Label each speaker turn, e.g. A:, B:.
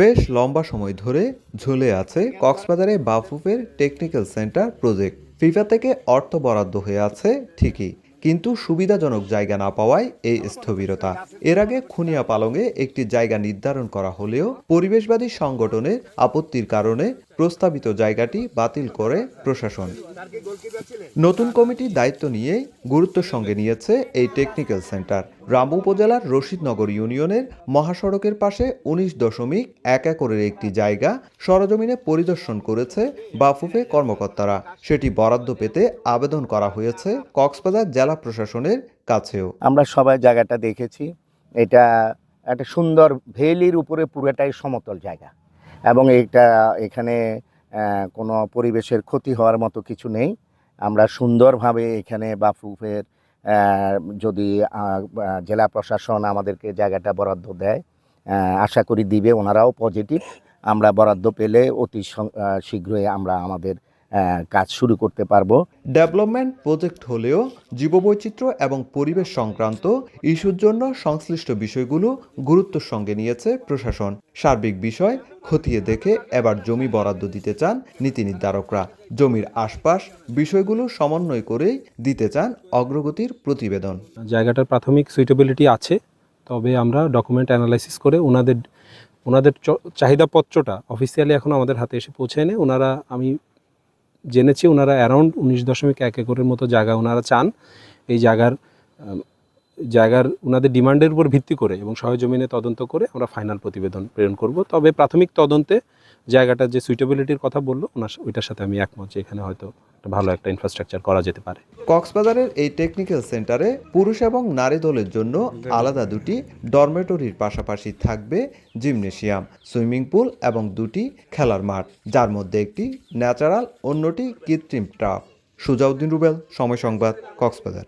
A: বেশ লম্বা সময় ধরে ঝুলে আছে কক্সবাজারে বাফুফের টেকনিক্যাল সেন্টার প্রজেক্ট। ফিফা থেকে অর্থ বরাদ্দ হয়ে আছে ঠিকই কিন্তু সুবিধাজনক জায়গা না পাওয়ায় এই স্থবিরতা। এর আগে খুনিয়া পালংয়ে একটি জায়গা নির্ধারণ করা হলেও পরিবেশবাদী সংগঠনের আপত্তির কারণে প্রস্তাবিত জায়গাটি বাতিল করে প্রশাসন। নতুন কমিটির দায়িত্ব নিয়ে গুরুত্বের সঙ্গে নিয়েছে এই টেকনিক্যাল সেন্টার। রামু উপজেলার রশিদনগর ইউনিয়নের মহাসড়কের পাশে উনিশ দশমিক এক একরের একটি জায়গা সরজমিনে পরিদর্শন করেছে বাফুফে কর্মকর্তারা। সেটি বরাদ্দ পেতে আবেদন করা হয়েছে কক্সবাজার জেলা প্রশাসনের কাছেও।
B: আমরা সবাই জায়গাটা দেখেছি। এটা একটা সুন্দর ভেলির উপরে পুরোটাই সমতল জায়গা এবং এটা এখানে কোনো পরিবেশের ক্ষতি হওয়ার মতো কিছু নেই। আমরা সুন্দরভাবে এখানে বাফুফের যদি জেলা প্রশাসন আমাদেরকে জায়গাটা বরাদ্দ দেয় আশা করি দিবে। ওনারাও পজিটিভ আমরা বরাদ্দ পেলে অতি শীঘ্রই আমরা আমাদের কাজ শুরু করতে পারব।
A: ডেভেলপমেন্ট প্রজেক্ট হলেও জীববৈচিত্র্য এবং পরিবেশ সংক্রান্ত ইস্যুর জন্য সংশ্লিষ্ট বিষয়গুলো গুরুত্বের সঙ্গে নিয়েছে প্রশাসন। সার্বিক বিষয় খতিয়ে দেখে এবার জমি বরাদ্দ দিতে চান নীতি নির্ধারকরা। জমির আশপাশ বিষয়গুলো সমন্বয় করেই দিতে চান অগ্রগতির প্রতিবেদন।
C: জায়গাটার প্রাথমিক সুইটেবিলিটি আছে তবে আমরা ডকুমেন্ট অ্যানালাইসিস করে ওনাদের ওনাদের চ- চাহিদাপত্রটা অফিসিয়ালি এখন আমাদের হাতে এসে পৌঁছায়নি। ওনারা আমি জেনেছি, ওনারা অ্যারাউন্ড উনিশ দশমিক এক একরের মতো জায়গা ওনারা চান। এই জায়গার জায়গার ওনাদের ডিমান্ডের উপর ভিত্তি করে এবং সহজমিনে তদন্ত করে আমরা ফাইনাল প্রতিবেদন প্রেরণ করব। তবে প্রাথমিক তদন্তে জায়গাটার যে সুইটেবিলিটির কথা বলল, ওনার ওইটার সাথে আমি একমত যে এখানে হয়তো ভালো একটা ইনফ্রাস্ট্রাকচার করা যেতে পারে।
A: কক্সবাজারের এই টেকনিক্যাল সেন্টারে পুরুষ এবং নারী দলের জন্য আলাদা দুটি ডরমেটরির পাশাপাশি থাকবে জিমনেশিয়াম সুইমিং পুল এবং দুটি খেলার মাঠ, যার মধ্যে একটি ন্যাচারাল অন্যটি কৃত্রিম ট্রাপ সুজাউদ্দিন রুবেল, সময় সংবাদ, কক্সবাজার।